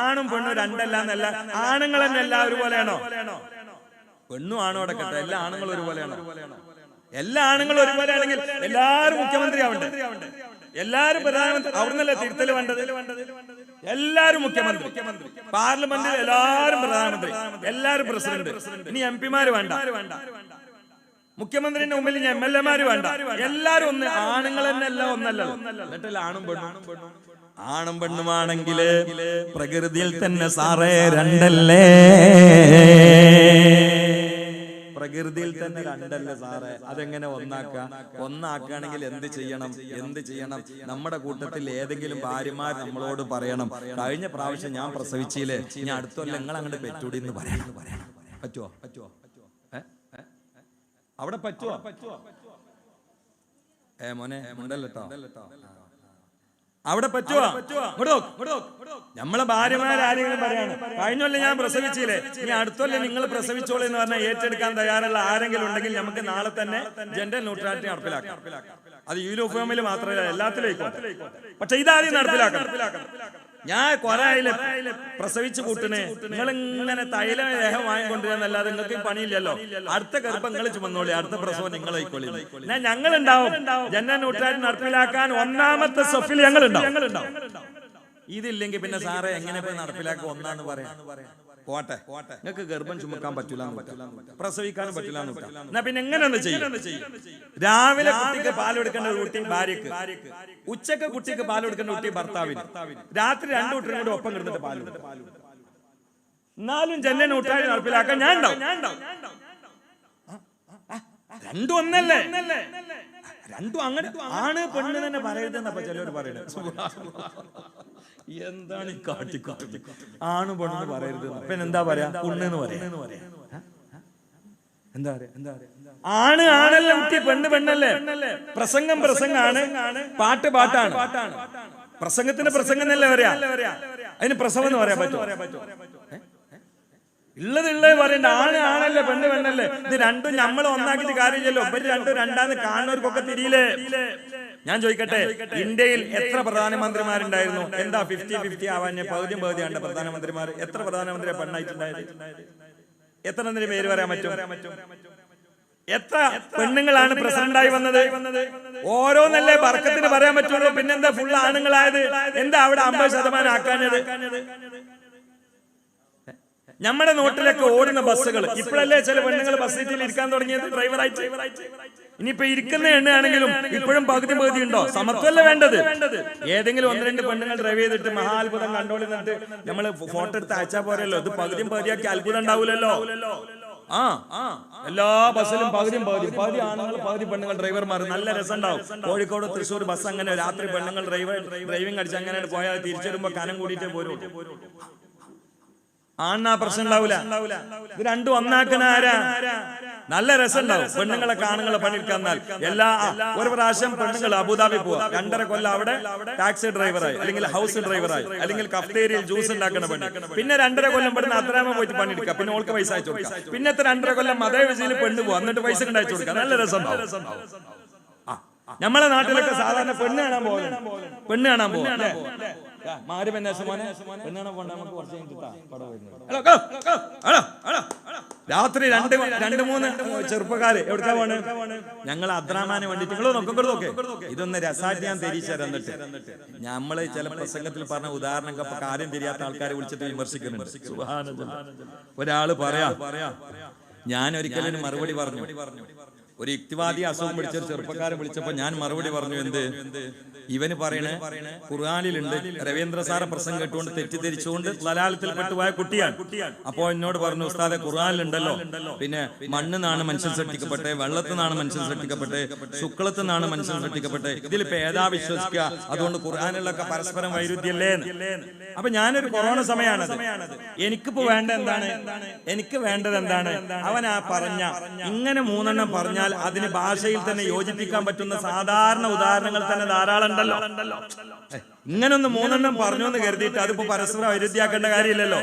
ആണും പെണ്ണും രണ്ടല്ല എന്നല്ല. ആണുങ്ങൾ തന്നെ എല്ലാ ഒരുപോലെയാണോ പെണ്ണും ആണും അടക്കട്ടെ. എല്ലാ ആണുങ്ങളും ഒരുപോലെയാണോ? എല്ലാ ആണുങ്ങളും ഒരുപോലെയാണെങ്കിൽ എല്ലാരും മുഖ്യമന്ത്രി ആവണ്ടേ? എല്ലാരും പ്രധാനമന്ത്രി അവിടുന്നല്ലേ തിരുത്തൽ വേണ്ടത്? എല്ലാരും മുഖ്യമന്ത്രി. പാർലമെന്റിൽ എല്ലാരും പ്രധാനമന്ത്രി. എല്ലാരും പ്രസിഡന്റ്. ഇനി എം പിമാര് വേണ്ട. മുഖ്യമന്ത്രിന്റെ മുമ്പിൽ എം എൽ എമാര് വേണ്ട. എല്ലാരും ഒന്ന് ആണുങ്ങൾ തന്നെ അല്ല ഒന്നല്ലോ എന്നിട്ടല്ല ആണും പെണ്ണും? ആണും പെണ്ണുമാണെങ്കിൽ പ്രകൃതിയിൽ തന്നെ സാറേ രണ്ടല്ലേ? പ്രകൃതിയിൽ തന്നെ രണ്ടല്ലേ സാറേ? അതെങ്ങനെ ഒന്നാക്ക? ഒന്നാക്കുകയാണെങ്കിൽ എന്ത് ചെയ്യണം? എന്ത് ചെയ്യണം? നമ്മുടെ കൂട്ടത്തിൽ ഏതെങ്കിലും ഭാര്യമാർ നമ്മളോട് പറയണം. കഴിഞ്ഞ പ്രാവശ്യം ഞാൻ പ്രസവിച്ചില്ലേ? ഇനി അടുത്തല്ല നിങ്ങൾ അങ്ങോട്ട് പെറ്റൂടി എന്ന് പറയണം. പറ്റുമോ പറ്റുമോ? ഏ? അവിടെ പറ്റുമോ ഏ മോനെ ഉണ്ടല്ലോ അവിടെ പറ്റുമോ നമ്മളെ ഭാര്യമാരാരെങ്കിലും പറയാണ് കഴിഞ്ഞൊല്ലം ഞാൻ പ്രസവിച്ചില്ലേ? ഇനി അടുത്തൊല്ലം നിങ്ങൾ പ്രസവിച്ചോളൂ എന്ന് പറഞ്ഞാൽ ഏറ്റെടുക്കാൻ തയ്യാറുള്ള ആരെങ്കിലും ഉണ്ടെങ്കിൽ നമുക്ക് നാളെ തന്നെ ജെൻഡർ ന്യൂട്രാലിറ്റി നടപ്പിലാക്കാം. അത് യൂണിഫോമിൽ മാത്രമല്ല എല്ലാത്തിലേക്കും പക്ഷെ ഇതാദ്യം നടപ്പിലാക്കണം. ഞാൻ കൊറേ പ്രസവിച്ചു കൂട്ടണേ നിങ്ങൾ ഇങ്ങനെ തൈലം ലേഹം വാങ്ങിക്കൊണ്ടിരുന്നല്ലാതെ നിങ്ങൾക്ക് പണിയില്ലല്ലോ. അടുത്ത ഗർഭം നിങ്ങൾ ചുമന്നോളി അടുത്ത പ്രസവം നിങ്ങൾ ആയിക്കോളി ഞാൻ ഞങ്ങൾ ഉണ്ടാവും ജനറൽ ന്യൂട്രാലിറ്റി നടപ്പിലാക്കാൻ ഒന്നാമത്തെ സഫിൽ ഞങ്ങൾ ഉണ്ടാവും ഇതില്ലെങ്കിൽ പിന്നെ സാറേ എങ്ങനെ പോയി നടപ്പിലാക്കുക? ഒന്നാന്ന് പറയാം. പോട്ടെ. നിങ്ങൾക്ക് ഗർഭം ചുമക്കാൻ പറ്റില്ല പ്രസവിക്കാനും പറ്റില്ല എന്നാ പിന്നെ എങ്ങനെയാണ് ചെയ്യും. രാവിലെ കുട്ടിക്ക് പാൽ കൊടുക്കേണ്ട കുട്ടി ഭാര്യക്ക് ഉച്ചയ്ക്ക് കുട്ടിക്ക് പാൽ കൊടുക്കേണ്ട കുട്ടി ഭർത്താവിന്. രാത്രി രണ്ടു കുട്ടിയും കൂടി ഒപ്പം കിടന്നിട്ട് പാൽ. എന്നാലും ജന്മ നൂറ്റാഴ്ച നടപ്പിലാക്കാൻ ഞാൻ ഉണ്ടാവും രണ്ടും ഒന്നല്ലേ? രണ്ടും അങ്ങനെ ആണ് പെണ്ണ് തന്നെ പറയരുതെന്നപ്പോ ചിലവർ പറയുന്നത് എന്താണ് ഈ കാട്ടിക്കാട്ടി ആണ് പെണ്ണെന്ന് പറയരുത് പിന്നെ എന്താ പറയാ പെണ്ണെന്ന് പറയാ? എന്താ പറയാ? എന്താ പറയാ? ആണ് ആണല്ലേ കുട്ടി? പെണ്ണ് പെണ്ണല്ലേ? പ്രസംഗം പ്രസംഗാണ് പാട്ട് പാട്ടാണ്. പ്രസംഗത്തിന് പ്രസംഗം എന്നല്ലേ പറയാ? അതിന് പ്രസവം എന്ന് പറയാൻ പറ്റുമോ? ഉള്ളത് ഉള്ളത് പറയണ്ട. ആണ് ആണല്ലേ പെണ്ണ് പെണ്ണല്ലേ? ഇത് രണ്ടും നമ്മൾ ഒന്നാക്കിയിട്ട് കാര്യമില്ലല്ലോ. ഇവർ രണ്ടും രണ്ടാന്ന് കാണുന്നവർക്കൊക്കെ തിരിയില്ലേ? ഞാൻ ചോദിക്കട്ടെ ഇന്ത്യയിൽ എത്ര പ്രധാനമന്ത്രിമാരുണ്ടായിരുന്നു? എന്താ ഫിഫ്റ്റി ഫിഫ്റ്റി ആവാൻ പകുതി പകുതിയാണ് പ്രധാനമന്ത്രിമാർ എത്ര പ്രധാനമന്ത്രിയെ പെണ്ണായിട്ടുണ്ടായത് എത്ര പേര് പറയാൻ പറ്റും? എത്ര പെണ്ണുങ്ങളാണ് പ്രസിഡന്റായി വന്നത്? ഓരോന്നല്ലേ ബർക്കത്തിന് പറയാൻ പറ്റുള്ളൂ? പിന്നെന്താ ഫുൾ ആണുങ്ങളായത്? എന്താ അവിടെ അമ്പത് ശതമാനം ആക്കാനത് നമ്മുടെ നോട്ടിലൊക്കെ ഓടുന്ന ബസ്സുകൾ ഇപ്പോഴല്ലേ ചില പെണ്ണുങ്ങൾ ബസ് സീറ്റിൽ ഇരിക്കാൻ തുടങ്ങിയത് ഡ്രൈവറായിട്ട് ഇനിയിപ്പോ ഇരിക്കുന്ന എണ്ണയാണെങ്കിലും ഇപ്പോഴും പകുതി പകുതി ഉണ്ടോ? സമത്വമല്ല വേണ്ടത്? ഏതെങ്കിലും ഒന്ന് രണ്ട് പെണ്ണുങ്ങൾ ഡ്രൈവ് ചെയ്തിട്ട് മഹാത്ഭുതം കണ്ടോളിന്നിട്ട് നമ്മൾ ഫോട്ടോ എടുത്ത് അയച്ചാൽ പോരല്ലോ. ഇത് പകുതിയും പകുതിയാക്കി അത്ഭുതം ഉണ്ടാവൂലല്ലോ. ആ എല്ലാ ബസ്സിലും പകുതിയും പകുതി പകുതി ആണുങ്ങൾ പകുതി പെണ്ണുങ്ങൾ ഡ്രൈവർമാർ നല്ല രസം ഉണ്ടാവും കോഴിക്കോട് തൃശ്ശൂർ ബസ് അങ്ങനെ രാത്രി പെണ്ണുങ്ങൾ ഡ്രൈവർ ഡ്രൈവിംഗ് അടിച്ച് അങ്ങനെ പോയാൽ തിരിച്ചു വരുമ്പോ കനം കൂടിയിട്ടേ പോരും. ആണ്ണാ പ്രശ്നം ഉണ്ടാവൂല? ഇത് രണ്ടും ഒന്നാക്കുന്ന ആരാ? നല്ല രസം ഉണ്ടാവും പെണ്ണുങ്ങളെ കാണുങ്ങളെ പണിയെടുക്കാൻ എല്ലാ ഒരു പ്രാവശ്യം പെണ്ണുങ്ങൾ അബുദാബി പോവാ. രണ്ടര കൊല്ലം അവിടെ ടാക്സി ഡ്രൈവറായി. അല്ലെങ്കിൽ ഹൗസ് ഡ്രൈവറായി. അല്ലെങ്കിൽ കഫ്തേരിയിൽ ജ്യൂസ് ഉണ്ടാക്കുന്ന പെണ്ണ് പിന്നെ രണ്ടര കൊല്ലം പെണ്ണ് അത്രാമ പോയിട്ട് പണിയെടുക്കുക പിന്നെ ഓൾക്ക് പൈസ അയച്ചു കൊടുക്കുക. പിന്നെ രണ്ടര കൊല്ലം അതേ വിജയിൽ പെണ്ണ് പോവാ. എന്നിട്ട് പൈസ അയച്ചു കൊടുക്കുക. നല്ല രസം നമ്മളെ നാട്ടിലൊക്കെ സാധാരണ പെണ്ണ് കാണാൻ പോകും പെണ്ണ് കാണാൻ പോകും മാര് നമുക്ക് കുറച്ച് കഴിഞ്ഞിട്ടാ പടം വരുന്നത്. രാത്രി രണ്ട് രണ്ട് മൂന്ന് ചെറുപ്പക്കാര് എവിടുക്കാ പോണ്? ഞങ്ങൾ അദ്രാമാനെ വേണ്ടിട്ട് നിങ്ങൾ നോക്കും നോക്കെ. ഇതൊന്ന് രസാറ്റ് ഞാൻ തിരിച്ചു തന്നിട്ട് നമ്മൾ ചില പ്രസംഗത്തിൽ പറഞ്ഞ ഉദാഹരണം ഇപ്പൊ കാര്യം തിരിയാത്ത ആൾക്കാരെ വിളിച്ചിട്ട് വിമർശിക്കുന്നുണ്ട്. ഒരാൾ പറയാ ഞാൻ ഒരിക്കലും മറുപടി പറഞ്ഞു. ഒരു യുക്തിവാദി അസുഖം പിടിച്ച ചെറുപ്പക്കാരെ വിളിച്ചപ്പോ ഞാൻ മറുപടി പറഞ്ഞു എന്ത്? ഇവന് പറയണ ഖുർആാനിലുണ്ട്. രവീന്ദ്ര സാറെ പ്രസംഗം കേട്ടുകൊണ്ട് തെറ്റിദ്ധരിച്ചുകൊണ്ട് ലലാലത്തിൽ പെട്ടുപോയ കുട്ടിയാണ്. അപ്പോ എന്നോട് പറഞ്ഞു ഉസ്താദെ ഖുർആാനിലുണ്ടല്ലോ. പിന്നെ മണ്ണിന്നാണ് മനുഷ്യൻ സൃഷ്ടിക്കപ്പെട്ടെ വെള്ളത്തിൽ നിന്നാണ് മനുഷ്യൻ സൃഷ്ടിക്കപ്പെട്ടെ ശുക്ലത്തിൽ നിന്നാണ് മനുഷ്യൻ സൃഷ്ടിക്കപ്പെട്ടെ ഇതിലിപ്പോ ഏതാ വിശ്വസിക്കുക? അതുകൊണ്ട് ഖുർആാനിലൊക്കെ പരസ്പരം വൈരുദ്ധ്യല്ലേ അപ്പൊ ഞാനൊരു കൊറോണ സമയമാണ് എനിക്കിപ്പോ വേണ്ട എന്താണ്? എനിക്ക് വേണ്ടത് എന്താണ്? അവൻ ആ പറഞ്ഞ ഇങ്ങനെ മൂന്നെണ്ണം പറഞ്ഞാൽ അതിന് ഭാഷയിൽ തന്നെ യോജിപ്പിക്കാൻ പറ്റുന്ന സാധാരണ ഉദാഹരണങ്ങൾ തന്നെ ധാരാളം ഉണ്ടല്ലോ ഇങ്ങനൊന്ന് മൂന്നെണ്ണം പറഞ്ഞു എന്ന് കരുതിയിട്ട് അതിപ്പോ പരസ്പരം അരുതിയാക്കേണ്ട കാര്യമില്ലല്ലോ.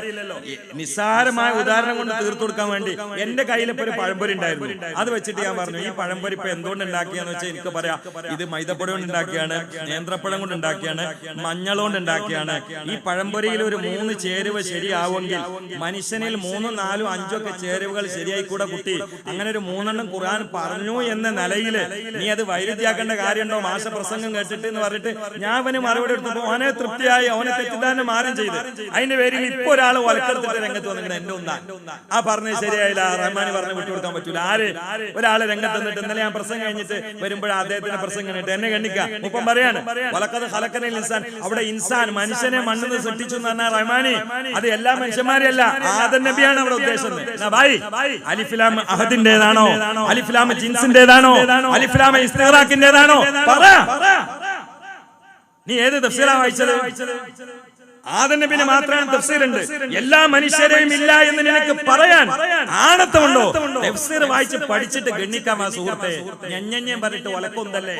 നിസ്സാരമായ ഉദാഹരണം കൊണ്ട് തീർത്തു കൊടുക്കാൻ വേണ്ടി എന്റെ കയ്യിൽ ഇപ്പൊ ഒരു പഴംപൊരി ഉണ്ടായിരുന്നു. അത് വെച്ചിട്ട് ഞാൻ പറഞ്ഞു ഈ പഴംപൊരി ഇപ്പൊ എന്തുകൊണ്ട് ഉണ്ടാക്കിയെന്ന് വെച്ചാൽ എനിക്ക് പറയാം. ഇത് മൈദപ്പൊടി കൊണ്ട് ഉണ്ടാക്കിയാണ് നേന്ത്രപ്പഴം കൊണ്ട് ഉണ്ടാക്കിയാണ് മഞ്ഞളോണ്ട് ഉണ്ടാക്കിയാണ്. ഈ പഴംപൊരിയിൽ ഒരു മൂന്ന് ചേരുവ ശരിയാവുമെങ്കിൽ മനുഷ്യനിൽ മൂന്നും നാലും അഞ്ചും ഒക്കെ ചേരുവകൾ ശരിയായി കൂടെ കുട്ടി? അങ്ങനെ ഒരു മൂന്നെണ്ണം ഖുർആൻ പറഞ്ഞു എന്ന നിലയിൽ നീ അത് വൈരുദ്ധ്യാക്കേണ്ട കാര്യമുണ്ടോ? മാസപ്രസംഗം കേട്ടിട്ട് എന്ന് പറഞ്ഞിട്ട് ഞാൻ അവന് മറുപടി എടുത്തപ്പോ അവനെ തൃപ്തിയായി അവനെ തെറ്റിദ്ധാരണം മാറും ചെയ്ത്. അതിന്റെ പേരിൽ ഇപ്പൊ ഒരാൾ വലക്കെടുത്തിട്ട് രംഗത്ത് വന്നിട്ട് എന്റെ ഒന്നാ ആ പറഞ്ഞത് ശരിയായില്ല. റഹ്മാൻ പറഞ്ഞ് വിട്ടുകൊടുക്കാൻ പറ്റൂല. ആര്? ഒരാൾ രംഗത്ത് വന്നിട്ട് ഇന്നലെ ഞാൻ പ്രസംഗം കഴിഞ്ഞിട്ട് വരുമ്പോഴേ അദ്ദേഹത്തിന്റെ പ്രസംഗം കഴിഞ്ഞിട്ട് എന്നെ കണ്ണിക്കാം മുപ്പം പറയാണ്. വലക്കത് ഹലക്കനിൽ ഇൻസാൻ. അവിടെ ഇൻസാൻ. മനുഷ്യനെ മണ്ണിൽ നിന്ന് സൃഷ്ടിച്ചു എന്ന് പറഞ്ഞാൽ റഹ്മാനി. അത് എല്ലാ മനുഷ്യന്മാരെയല്ല. ആദൻ നബിയാണ് അവിടെ ഉദ്ദേശം അലിഫിലാം അഹദിന്റേതാണോ? അലിഫിലാം ജിൻസിന്റേതാണോ അലിഫിലാം ഇസ്തിറാഖിന്റേതാണോ? പറ. നീ ഏത് തഫ്സീറാ വായിച്ചത്? ആദൻ നബിന് മാത്രമാണ് തഫ്സീറുണ്ട്. എല്ലാ മനുഷ്യരെയും ഇല്ല എന്ന് നിനക്ക് പറയാൻ ആണത്തമുണ്ടോ? തഫ്സീർ വായിച്ച് പഠിച്ചിട്ട് ഗണ്ണിക്കാൻ ആ സുഹൃത്തെ. ഞഞ്ഞഞ്ഞം പറഞ്ഞിട്ട് ഒലക്കൊന്നല്ലേ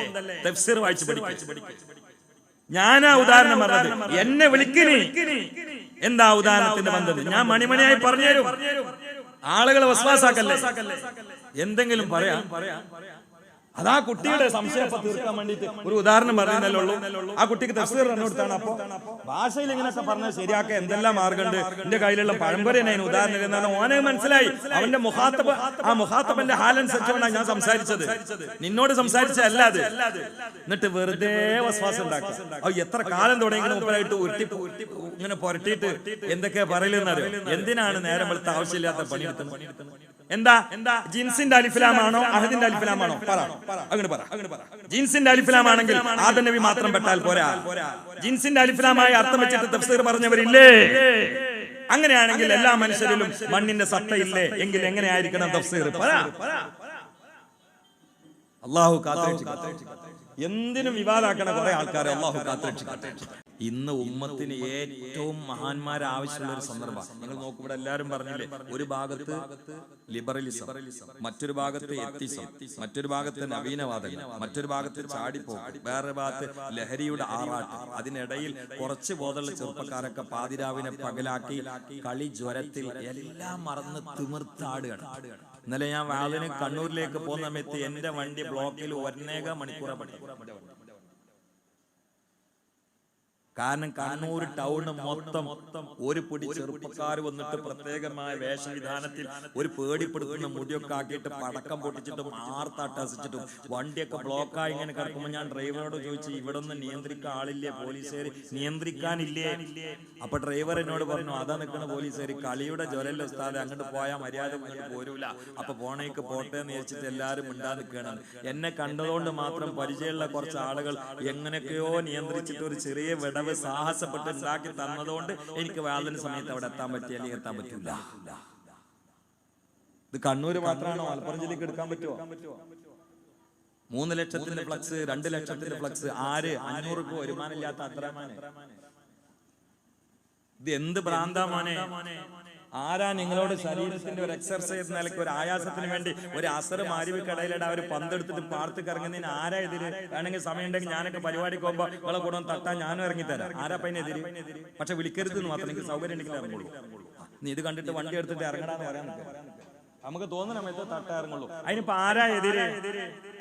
തഫ്സീർ വായിച്ച് പഠിക്കും. ഞാനാ ഉദാഹരണം പറഞ്ഞത്. എന്നെ വിളിക്കിനി. എന്താ ഉദാഹരണത്തിന്റെ വന്നത് ഞാൻ മണിമണിയായി പറഞ്ഞുതരും. ആളുകളെ വസ്വാസാക്കല്ലേ എന്തെങ്കിലും പറയാം. അതാ കുട്ടിയുടെ സംശയം തീർക്കാൻ വേണ്ടിട്ട് ഒരു ഉദാഹരണം പറയുന്നല്ലോ ആ കുട്ടിക്ക് തഫ്സീർ പറഞ്ഞു കൊടുത്താണ് അപ്പൊ ഭാഷയിൽ ഇങ്ങനെയൊക്കെ പറഞ്ഞത് ശരിയാക്കാൻ എന്തെല്ലാം മാർഗമുണ്ട്? എന്റെ കയ്യിലുള്ള അതിന് ഉദാഹരണം എന്നാണ് ഓനെ മനസ്സിലായി. അവന്റെ മുഹാത്തബ് ആ മുഖാത്തബന്റെ ഹാലനുസരിച്ചുകൊണ്ടാണ് ഞാൻ സംസാരിച്ചത്. നിന്നോട് സംസാരിച്ചല്ല അത്. എന്നിട്ട് വെറുതെ വസ്വാസം ഉണ്ടാക്കുക. എത്ര കാലം തുടങ്ങി മുമ്പായിട്ട് ഉരുട്ടി ഇങ്ങനെ പുരട്ടിയിട്ട് എന്തൊക്കെയാ പറയലെന്നറിയോ എന്തിനാണ് നേരം വെളുത്ത ആവശ്യമില്ലാത്ത പണിയെടുക്കുന്നത്? എന്താ? എന്താ? ജീൻസിന്റെ അലിഫിലാമാണോ? അഹദിന്റെ അലിഫിലാമാണോ? പറ അങ്ങനെ പറ ജീൻസിന്റെ അലിഫിലാമാണെങ്കിൽ ആദം നബി മാത്രം പെട്ടാൽ പോരാ. ജീൻസിന്റെ അലിഫിലാമായി അർത്ഥം വെച്ചിട്ട് തഫ്സീർ പറഞ്ഞവരില്ലേ? അങ്ങനെയാണെങ്കിൽ എല്ലാ മനുഷ്യരിലും മണ്ണിന്റെ സത്തയില്ലേ? എങ്കിൽ എങ്ങനെയായിരിക്കണം തഫ്സീർ? പറ. അള്ളാഹു കാത്തിരക്ഷിക്കട്ടെ. എന്തിനും വിവാദാക്കണ കുറെ ആൾക്കാരെ അള്ളാഹു കാത്തിരക്ഷിക്കട്ടെ. ഇന്ന് ഉമ്മത്തിന് ഏറ്റവും മഹാന്മാരാവശ്യമുള്ള ഒരു സന്ദർഭം നിങ്ങൾ നോക്കൂ ഇവിടെ എല്ലാവരും പറഞ്ഞില്ലേ ഒരു ഭാഗത്ത് ലിബറലിസം മറ്റൊരു ഭാഗത്ത് എത്തിസം മറ്റൊരു ഭാഗത്ത് നവീനവാദം മറ്റൊരു ഭാഗത്ത് ചാടിപ്പോക്ക് വേറെ ഭാഗത്ത് ലഹരിയുടെ ആറാട്ട്. അതിനിടയിൽ കുറച്ച് ബോധമുള്ള ചെറുപ്പക്കാരൊക്കെ പാതിരാവിനെ പകലാക്കി കളി ജ്വരത്തിൽ എല്ലാം മറന്ന് തിമിർത്താടുകയാണ്. ഇന്നലെ ഞാൻ വാളിന് കണ്ണൂരിലേക്ക് പോകുന്ന സമയത്ത് എന്റെ വണ്ടി ബ്ലോക്കിൽ ഒന്നേക മണിക്കൂറെ പണി കാരണം കണ്ണൂർ ടൗണ് മൊത്തം ഒരു പൊടി ചെറുപ്പക്കാർ വന്നിട്ട് പ്രത്യേകമായ വേഷവിധാനത്തിൽ ഒരു പേടിപ്പെടുത്തുന്ന മുടിയൊക്കെ ആക്കിയിട്ട് പടക്കം പൊട്ടിച്ചിട്ടും ആർത്തട്ടസിച്ചിട്ടും വണ്ടിയൊക്കെ ബ്ലോക്കായി ഇങ്ങനെ കിടക്കുമ്പോൾ ഞാൻ ഡ്രൈവറോട് ചോദിച്ചു ഇവിടെ ഒന്ന് നിയന്ത്രിക്കാൻ ആളില്ലേ പോലീസുകാർ നിയന്ത്രിക്കാനില്ലേ? അപ്പൊ ഡ്രൈവർ എന്നോട് പറഞ്ഞു അതാ നിൽക്കുന്ന പോലീസുകാർ കളിയുടെ ജ്വരല്ല ഉസ്താദെ അങ്ങോട്ട് പോയാൽ മര്യാദ ഇങ്ങോട്ട് പോരൂല. അപ്പൊ പോണേക്ക് പോട്ടെ എന്ന് വെച്ചിട്ട് എല്ലാവരും മിണ്ടാ നിൽക്കണം എന്നെ കണ്ടതുകൊണ്ട് മാത്രം പരിചയമുള്ള കുറച്ച് ആളുകൾ എങ്ങനെയൊക്കെയോ നിയന്ത്രിച്ചിട്ട് ഒരു ചെറിയ വിടവ് സാഹസപ്പെട്ട് ഉണ്ടാക്കി തന്നതുകൊണ്ട് എനിക്ക് വേദന സമയത്ത് അവിടെ എത്താൻ പറ്റിയ അല്ലെങ്കിൽ എത്താൻ പറ്റൂല. ഇത് കണ്ണൂര് മാത്രമാണോ? മലപ്പുറം ജില്ലക്ക് എടുക്കാൻ പറ്റുമോ മൂന്ന് ലക്ഷത്തിന്റെ ഫ്ലക്സ് രണ്ട് ലക്ഷത്തിന്റെ ഫ്ലക്സ് ആര്? അഞ്ഞൂറ് രൂപ വരുമാനമില്ലാത്ത അത്ര ഇത് എന്ത് ഭ്രാന്താമാനെ ആരാ നിങ്ങളോട് ശരീരത്തിന്റെ ഒരു എക്സർസൈസ് നിലയ്ക്ക് ഒരു ആയാസത്തിന് വേണ്ടി ഒരു അസർ മാരിവ് കടയിലിട ഒരു പന്തെടുത്തിട്ട് പാർത്ത് കറങ്ങുന്നതിന് ആരാ എതിര്? വേണമെങ്കിൽ സമയം ഉണ്ടെങ്കിൽ ഞാനൊക്കെ പരിപാടിക്ക് പോകുമ്പോ നിങ്ങളെ കൂടെ തട്ടാൻ ഞാനും ഇറങ്ങി തരാം. ആരാ പൈന എതിര് പക്ഷെ വിളിക്കരുത് എന്ന് മാത്രം എനിക്ക് സൗകര്യം ഉണ്ടെങ്കിൽ ഇറങ്ങുള്ളൂ. നീ ഇത് കണ്ടിട്ട് വണ്ടി എടുത്തിട്ട് ഇറങ്ങണമെന്ന് പറയാൻ. നമുക്ക് തോന്നുന്ന സമയത്ത് തട്ടാറുള്ളൂ. അതിനിപ്പോ ആരാ എതിരെ?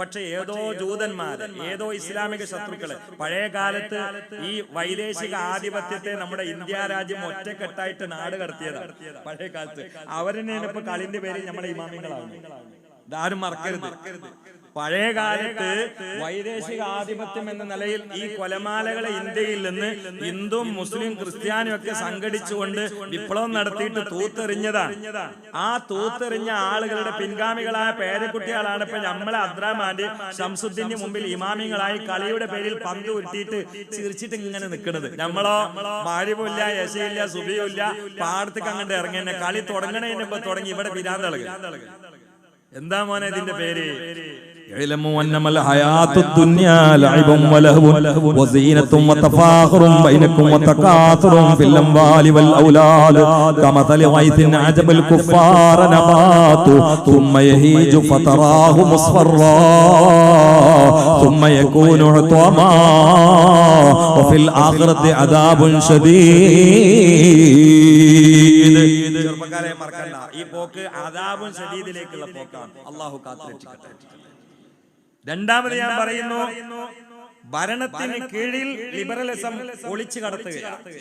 പക്ഷെ ഏതോ ജൂതന്മാര് ഏതോ ഇസ്ലാമിക ശത്രുക്കൾ പഴയ കാലത്ത് ഈ വൈദേശിക ആധിപത്യത്തെ നമ്മുടെ ഇന്ത്യ രാജ്യം ഒറ്റക്കെട്ടായിട്ട് നാട് കടത്തിയതാണ് പഴയ കാലത്ത്. അവരെന്നെ ഇപ്പൊ കളിന്റെ പേരിൽ നമ്മുടെ ഇമാമിങ്ങളാണ് ഇതാരും മറക്കരുത്. പഴയ കാലത്ത് വൈദേശിക ആധിപത്യം എന്ന നിലയിൽ ഈ കൊലമാലകളെ ഇന്ത്യയിൽ നിന്ന് ഹിന്ദു മുസ്ലിം ക്രിസ്ത്യാനും ഒക്കെ സംഘടിച്ചുകൊണ്ട് വിപ്ലവം നടത്തിയിട്ട് തൂത്തെറിഞ്ഞതാണ്. ആ തൂത്തെറിഞ്ഞ ആളുകളുടെ പിൻഗാമികളായ പേരക്കുട്ടികളാണ് ഇപ്പൊ നമ്മളെ അദ്രാമാന്റെ ശംസുദ്ദീന്റെ മുമ്പിൽ ഇമാമിങ്ങളായി കളിയുടെ പേരിൽ പന്ത് ഉരുട്ടിയിട്ട് ചിരിച്ചിട്ട് ഇങ്ങനെ നിൽക്കുന്നത്. നമ്മളോ? മാരിവില്ല യശയില്ല സുബിയുമില്ല പാടത്തേക്ക് അങ്ങോട്ട് ഇറങ്ങി കളി തുടങ്ങണതിന് മുമ്പ് തുടങ്ങി ഇവിടെ വിരാന്തളക എന്താ മോനെ ഇതിന്റെ പേര് اعلموا انما الحياة الدنيا لعب ولهو وزينة وتفاخر بينكم وتكاثر في الاموال والاولاد كمثل غيث عجب الكفار نبات ثم يهيج فتراه مصفرا ثم يكون عطاما وفي الآخرة عذاب شديد ചെറുപ്പക്കാരെ മറക്കണ്ട. ഈ പോക്ക് ആദാബും ശരീരത്തിലേക്കുള്ള പോക്കാണ്. അള്ളാഹു കാത്തുരക്ഷിക്കട്ടെ രണ്ടാമത് ഞാൻ പറയുന്നു ഭരണത്തിന് കീഴിൽ ലിബറലിസം ഒളിച്ചു കടത്തുകയാണ്.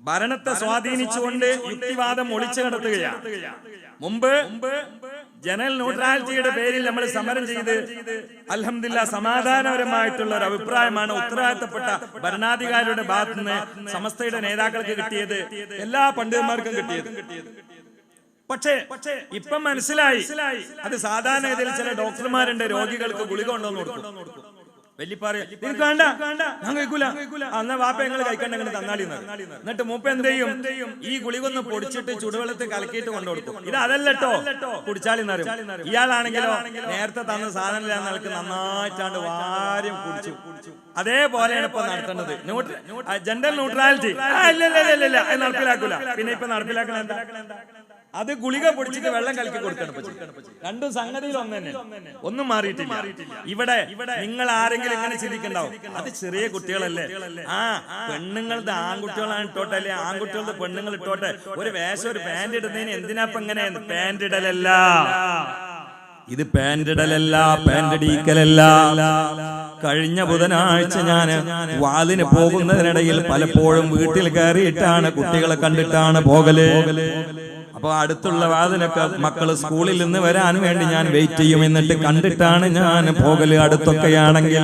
ഭരണത്തെ സ്വാധീനിച്ചുകൊണ്ട് യുക്തിവാദം ഒളിച്ചു കടത്തുകയാണ്. മുമ്പ് ജനറൽ ന്യൂട്രാലിറ്റിയുടെ പേരിൽ നമ്മൾ സമരം ചെയ്ത് അലഹമില്ല സമാധാനപരമായിട്ടുള്ള ഒരു അഭിപ്രായമാണ് ഉത്തരവാദിത്തപ്പെട്ട ഭരണാധികാരിയുടെ ഭാഗത്ത് നിന്ന് സമസ്തയുടെ നേതാക്കൾക്ക് കിട്ടിയത് എല്ലാ പണ്ഡിതന്മാർക്കും കിട്ടിയത്. പക്ഷേ ഇപ്പം മനസ്സിലായി അത് സാധാരണ ചില ഡോക്ടർമാരുണ്ട് രോഗികൾക്ക് ഗുളിക കൊണ്ടുവന്ന് കൊടുക്കും. വെല്ലിപ്പാറ നിനക്ക് വേണ്ട. ഞാൻ കഴിക്കൂല. ആ, എന്നാ വാപ്പ ഞങ്ങൾ കഴിക്കണ്ട ഇങ്ങനെ തന്നാളി എന്ന്. എന്നിട്ട് മൂപ്പ എന്ത് ചെയ്യും? ഈ ഗുളികൊന്ന് പൊടിച്ചിട്ട് ചുടുവെള്ളത്തിൽ കലക്കിയിട്ട് കൊണ്ടുകൊടുക്കും. ഇത് അതല്ലട്ടോ കുടിച്ചാളിന്നറിയും ഇയാളാണെങ്കിലോ നേരത്തെ തന്ന സാധനം നിലയ്ക്ക് നന്നായിട്ടാണ്ട് വാര്യം കുടിച്ചു. അതേപോലെയാണ് ഇപ്പൊ നടത്തേണ്ടത് ജെൻഡർ ന്യൂട്രാലിറ്റി നടപ്പിലാക്കൂല. പിന്നെ ഇപ്പൊ നടപ്പിലാക്കണ എന്താ? അത് ഗുളിക പൊടിച്ചിട്ട് വെള്ളം കലക്കി കൊടുക്കണം രണ്ടും സംഗതിയിൽ ഒന്ന് തന്നെ. ഒന്നും മാറിയിട്ടില്ല. ഇവിടെ നിങ്ങൾ ആരെങ്കിലും ഇങ്ങനെ ചിന്തിക്കണ്ടാവും. അത് ചെറിയ കുട്ടികളല്ലേ? ആ പെണ്ണുങ്ങളുടെ ആൺകുട്ടികളാണ് ഇട്ടോട്ടെ അല്ലെ ആൺകുട്ടികളുടെ പെണ്ണുങ്ങൾ ഇട്ടോട്ടെ. ഒരു വേഷം ഒരു പാന്റ് ഇടുന്നതിന് എന്തിനാപ്പ ഇങ്ങനെ പാന്റ് ഇടലല്ല? ഇത് പാന്റ് ഇടലല്ല പാന്റ് അടിക്കലല്ല കഴിഞ്ഞ ബുധനാഴ്ച ഞാൻ വാതിന് പോകുന്നതിനിടയിൽ പലപ്പോഴും വീട്ടിൽ കയറിയിട്ടാണ് കുട്ടികളെ കണ്ടിട്ടാണ് പോകൽ. അപ്പൊ അടുത്തുള്ള വാതിലൊക്കെ മക്കൾ സ്കൂളിൽ നിന്ന് വരാൻ വേണ്ടി ഞാൻ വെയിറ്റ് ചെയ്യും. എന്നിട്ട് കണ്ടിട്ടാണ് ഞാൻ പോകൽ. അടുത്തൊക്കെയാണെങ്കിൽ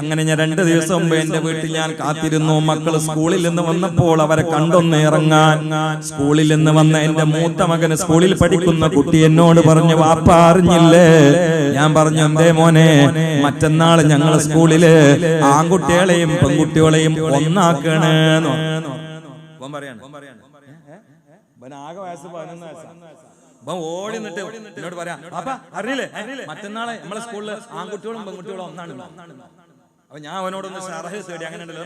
അങ്ങനെ ഞാൻ രണ്ട് ദിവസം മുമ്പ് എന്റെ വീട്ടിൽ ഞാൻ കാത്തിരുന്നു. മക്കൾ സ്കൂളിൽ നിന്ന് വന്നപ്പോൾ അവരെ കണ്ടൊന്ന് ഇറങ്ങാൻ. സ്കൂളിൽ നിന്ന് വന്ന എന്റെ മൂത്ത മകന് സ്കൂളിൽ പഠിക്കുന്ന കുട്ടി എന്നോട് പറഞ്ഞു വാപ്പ അറിഞ്ഞില്ലേ? ഞാൻ പറഞ്ഞു എന്തേ മോനെ മറ്റന്നാൾ ഞങ്ങൾ സ്കൂളിൽ ആൺകുട്ടികളെയും പെൺകുട്ടികളെയും ഒന്നാക്കണേന്ന് പറയാണ്. ആകെ വയസ്സ് പതിനൊന്ന് വയസ്സാണ് അപ്പം ഓടി നിന്നിട്ട് എന്നോട് പറയാം അപ്പൊ അറിയില്ലേ മറ്റന്നാളെ നമ്മളെ സ്കൂളിൽ ആൺകുട്ടികളും പെൺകുട്ടികളും ഒന്നാണ് അപ്പൊ ഞാൻ അവനോടൊന്ന് സറഹ് തേടി അങ്ങനെ ഉണ്ടല്ലോ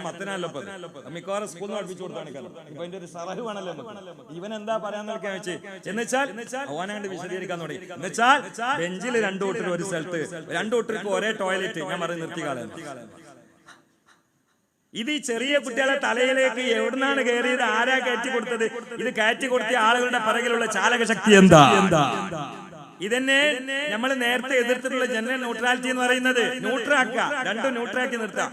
ഇത്. മിക്കവാറും സ്കൂളിൽ പഠിപ്പിച്ചു കൊടുത്താണ് ഇപ്പൊ അതിന്റെ ഒരു സറഹ് വേണല്ലോ ഇവൻ എന്താ പറയാന്ന് വെക്കാൻ വെച്ച് എന്നുവെച്ചാൽ അവനാണ്ട് വിശദീകരിക്കാൻ തുടങ്ങി. എന്നുവെച്ചാൽ ബെഞ്ചിൽ രണ്ടു കൂട്ടർ ഒരു സ്ഥലത്ത് രണ്ടു കൂട്ടർക്ക് ഒരേ ടോയ്ലറ്റ് ഞാൻ പറഞ്ഞ് നിർത്തി കളയാൻ ഇത് ഈ ചെറിയ കുട്ടികളെ തലയിലേക്ക് എവിടുന്നാണ് കയറിയത്? ആരാ കയറ്റി കൊടുത്തത്? ഇത് കയറ്റി കൊടുത്ത ആളുകളുടെ പിറകിലുള്ള ചാലക ശക്തി എന്താ? ഇതന്നെ നമ്മൾ നേരത്തെ എതിർത്തിട്ടുള്ള ജനറൽ ന്യൂട്രാലിറ്റി എന്ന് പറയുന്നത്. ന്യൂട്രാക്ക രണ്ടും ന്യൂട്രാക്കി നിർത്താം.